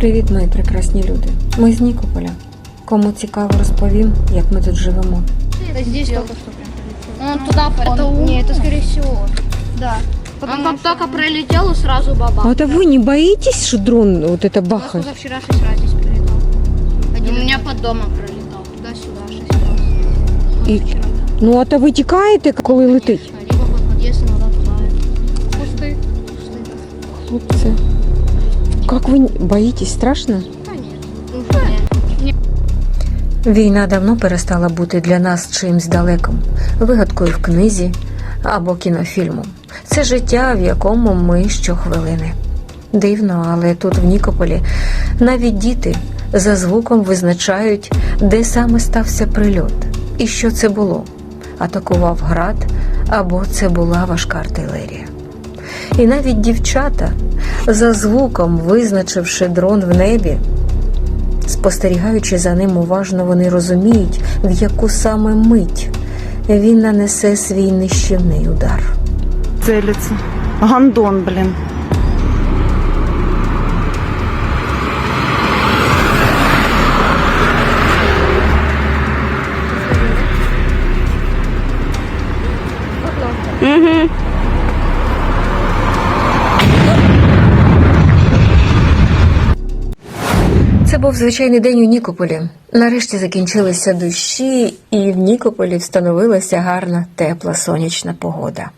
Привіт, мої прекрасні люди. Ми з Нікополя. Кому цікаво, розповім, як ми тут живемо. Да здесь только что прям прилетел. Он туда Это он- у- Не, это скорее всего. Да. Он как только пролетел, сразу баба. А ви не боїтесь, що дрон вот это У нас бахає? позавчера шесть раз здесь прилетал. Один у меня под домом пролетал. Туда-сюда шесть раз. И- Позавчера. Ну, а то ви тікаєте, коли летить? Либо под подъезд, иногда туда. Пусты. Хлопці. як ви боїтесь? Страшно? Війна давно перестала бути для нас чимсь далеким, вигадкою в книзі або кінофільмом. Це життя, в якому ми щохвилини. Дивно, але тут, в Нікополі, навіть діти за звуком визначають, де саме стався прильот і що це було. Атакував град або це була важка артилерія. І навіть дівчата, за звуком визначивши дрон в небі, Спостерігаючи за ним уважно, вони розуміють, в яку саме мить він нанесе свій нищівний удар. целится. Гандон, блин. Угу. Це був звичайний день у Нікополі. Нарешті закінчилися дощі, і в Нікополі встановилася гарна, тепла сонячна погода.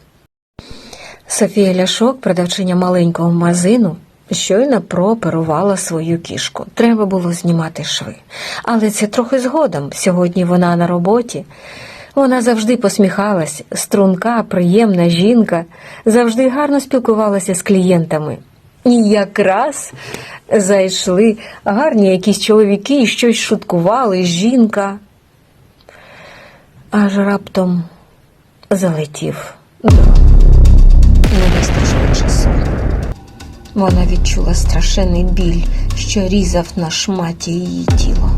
Софія Ляшок, продавчиня маленького магазину, щойно прооперувала свою кішку. Треба було знімати шви. Але це трохи згодом. Сьогодні вона на роботі. Вона завжди посміхалась, струнка, приємна жінка, завжди гарно спілкувалася з клієнтами. І якраз зайшли гарні якісь чоловіки і щось шуткували, жінка. Аж раптом залетів. Не вистачило часу. Вона відчула страшенний біль, що різав на шматі її тіло.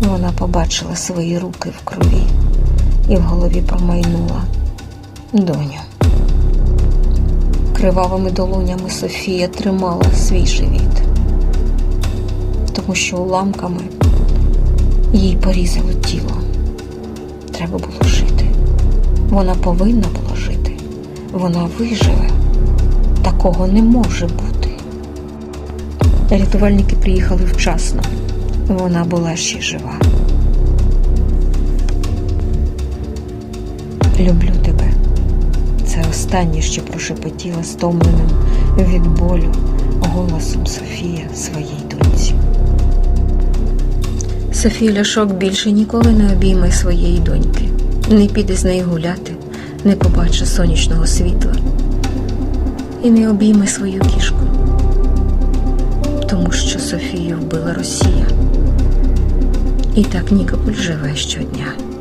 Вона побачила свої руки в крові і в голові промайнула доню. Кривавими долонями Софія тримала свій живіт, тому що уламками їй порізало тіло. Треба було жити. Вона повинна була жити. Вона виживе. Такого не може бути. Рятувальники приїхали вчасно. Вона була ще жива. Люблю тебе. Це останнє, що прошепотіла стомленим від болю голосом Софія своїй доньці. Софія Ляшок більше ніколи не обійме своєї доньки, не піде з нею гуляти, не побачить сонячного світла і не обійме свою кішку, тому що Софію вбила Росія. І так Нікополь живе щодня.